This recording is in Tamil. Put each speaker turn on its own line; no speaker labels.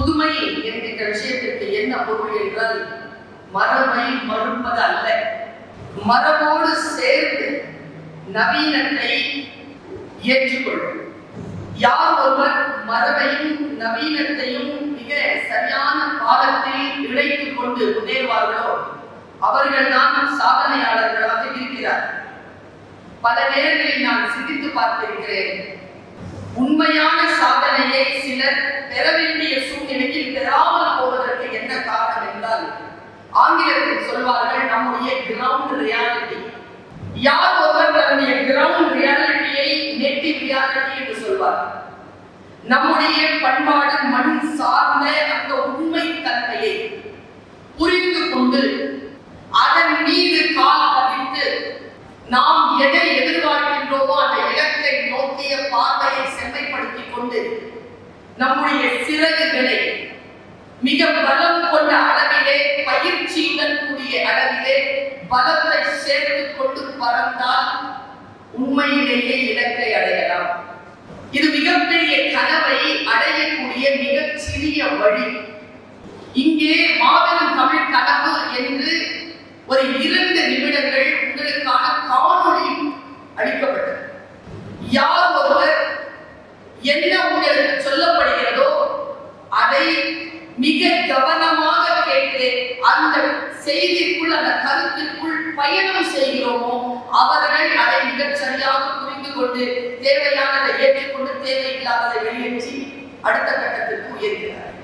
புதுமை என்கின்ற விஷயத்திற்கு என்ன பொருள் என்றால் மரபை மறுப்பது அல்ல. மரபோடு சேர்ந்து நவீனத்தை ஏற்றுக்கொள்ளும். யார் ஒருவர் மரபையும் நவீனத்தையும் மிக சரியான பாதத்தில் இணைத்துக் கொண்டு முன்னேறுவார்களோ அவர்கள்தான் சாதனையாளர்களாக இருக்கிறார். பல நேரங்களில் நான் சிந்தித்து பார்த்திருக்கிறேன். உண்மையான சாதனையை சிலர் பெற வேண்டிய சூழ்நிலையில் பெறாமல் போவதற்கு என்ன காரணம் என்றால் ஆங்கிலத்தில் சொல்வார்கள் நம்முடைய கிரவுண்ட் ரியாலிட்டி யார் ஒருவர் தன்னுடைய கிரவுண்ட் ரியாலிட்டியை நேட்டிவ் ரியாலிட்டி என்று சொல்வார்? நம்முடைய பண்பாடு மண் சார்ந்த அந்த உண்மை தன்மையை புரிந்து கொண்டு அதன் மீது கால் பதித்து நாம் எதை எதிர்பார்க்கின்றோமோ அதை இலக்கை நோக்கிய பார்வையை செம்மைப்படுத்திக் கொண்டு நம்முடைய சிறகுகளை மிக பலம் கொண்ட அளவிலே பயிற்சியுடன் கூடிய அளவிலே பலத்தை சேர்த்துக் கொண்டு பறந்தால் உண்மையிலேயே இலக்கை அடையலாம். இது மிகப்பெரிய கனவை அடையக்கூடிய மிகச் சிறிய வழி. இங்கே மாபெரும் தமிழ் கனவு என்று ஒரு இரண்டு நிமிடங்கள் உங்களுக்கான காணொளி அளிக்கப்பட்டது. யார் ஒருவர் என்ன உங்களுக்கு சொல்லப்படுகிறதோ அதை மிக கவனமாக கேட்டு அந்த செய்திக்குள் அந்த கருத்திற்குள் பயணம் செய்கிறோமோ அவர்கள் அதை மிகச் சரியாக புரிந்து கொண்டு தேவையானதை ஏற்றுக்கொண்டு தேவையில்லாததை வெளியேற்றி அடுத்த கட்டத்திற்கு உயர்கிறார்கள்.